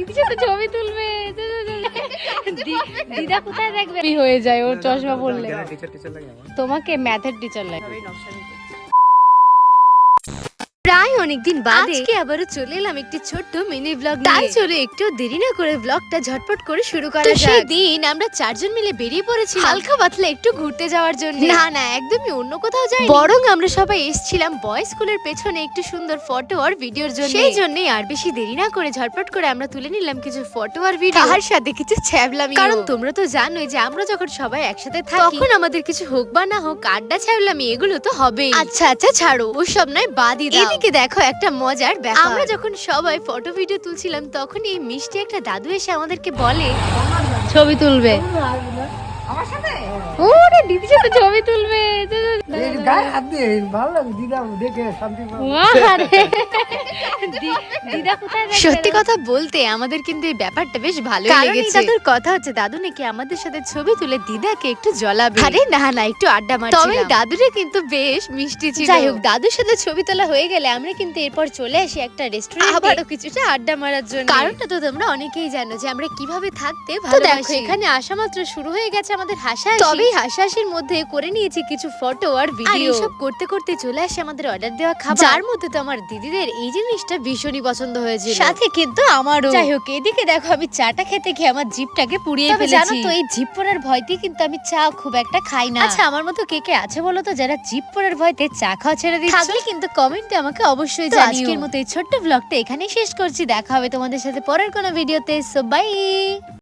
দিদির সাথে ছবি তুলবে। দিদা কোথায় দেখবে? হয়ে যায় ওর চশমা পড়লে। তোমাকে ম্যাথের টিচার লাগে। অনেকদিন বাদে আজকে আবারও চলে এলাম একটি ছোট্ট মিনি ব্লগ তাই চলো একটু দেরি না করে ব্লগটা ঝটপট করে শুরু করা যাক। সেই দিন আমরা চারজন মিলে বেরিয়ে পড়েছি হালকা পাতলা একটু ঘুরতে যাওয়ার জন্য। না না একদমই অন্য কোথাও যাই বরং আমরা সবাই এসেছিলাম বয়েজ স্কুলের পেছনে একটু সুন্দর ফটো আর ভিডিওর জন্য। সেই জন্যই আর বেশি দেরি না করে ঝটপট করে আমরা তুলে নিলাম কিছু ফটো আর ভিডিও তার সাথে কিছু ছ্যাবলামি কারণ তোমরা তো জানোই যে আমরা যখন সবাই একসাথে থাকি তখন আমাদের কিছু হোক বা না হোক আড্ডা ছ্যাবলামি এগুলো তো হবেই। আচ্ছা আচ্ছা ছাড়ো। ওসব নয় বাদই দাও। এদিকে দেখো একটা মজার ব্যাপার। আমরা যখন সবাই ফটো ভিডিও তুলছিলাম তখন এই মিষ্টি একটা দাদু এসে আমাদেরকে বলে ছবি তুলবে। ওরে দিদির সাথে ছবি তুলবে। গায়ে হাত দিয়ে ভালো দিদা দেখে শান্তি পাবো। আরে, দি- দিদা কোথায় দেখবে সত্যি কথা বলতে আমাদের কিন্তু এই ব্যাপারটা বেশ ভালোই লেগেছে। দাদুর কথা হচ্ছে দাদু নাকি আমাদের সাথে ছবি তুলে দিদাকে একটু জ্বলাবে। আরে না না একটু আড্ডা মারছিলাম। তবে দাদুরে কিন্তু বেশ মিষ্টি ছিল। যাই হোক দাদুর সাথে ছবি তোলা হয়ে গেলে আমরা কিন্তু এরপর চলে আসি একটা রেস্টুরেন্টে আবারও কিছুটা আড্ডা মারার জন্য। কারণটা তো তোমরা অনেকেই জানো যে আমরা কীভাবে থাকতে ভালোবাসি। এখানে আসা মাত্র শুরু হয়ে গেছে আমাদের হাসা তবে হাসাহাসির মধ্যে করে নিয়েছি কিছু ফটো আর ভিডিও সব করতে করতে চলে আসে আমাদের অর্ডার দেওয়া খাবার। যার মধ্যে তো আমার দিদিদের এই জিনিসটা ভীষণই পছন্দ হয়েছিল। সাথে কিন্তু আমারও। যাই হোক এদিকে দেখো আমি চাটা খেতে খেয়ে আমার জিপটাকে পুড়িয়ে ফেলেছি জানো তো এই জিপ পড়ার ভয়তে কিন্তু আমি চা খুব একটা খাই না। আচ্ছা আমার মতো কে কে আছে বলো তো যারা জিপ পড়ার ভয়তে চা খাওয়া ছেড়ে দিচ্ছে? থাকলে কিন্তু কমেন্টে আমাকে অবশ্যই জানিও। আজকের মতো এই ছোট্ট ব্লগটা এখানেই শেষ করছি। দেখা হবে তোমাদের সাথে পরের কোনো ভিডিওতে সো বাই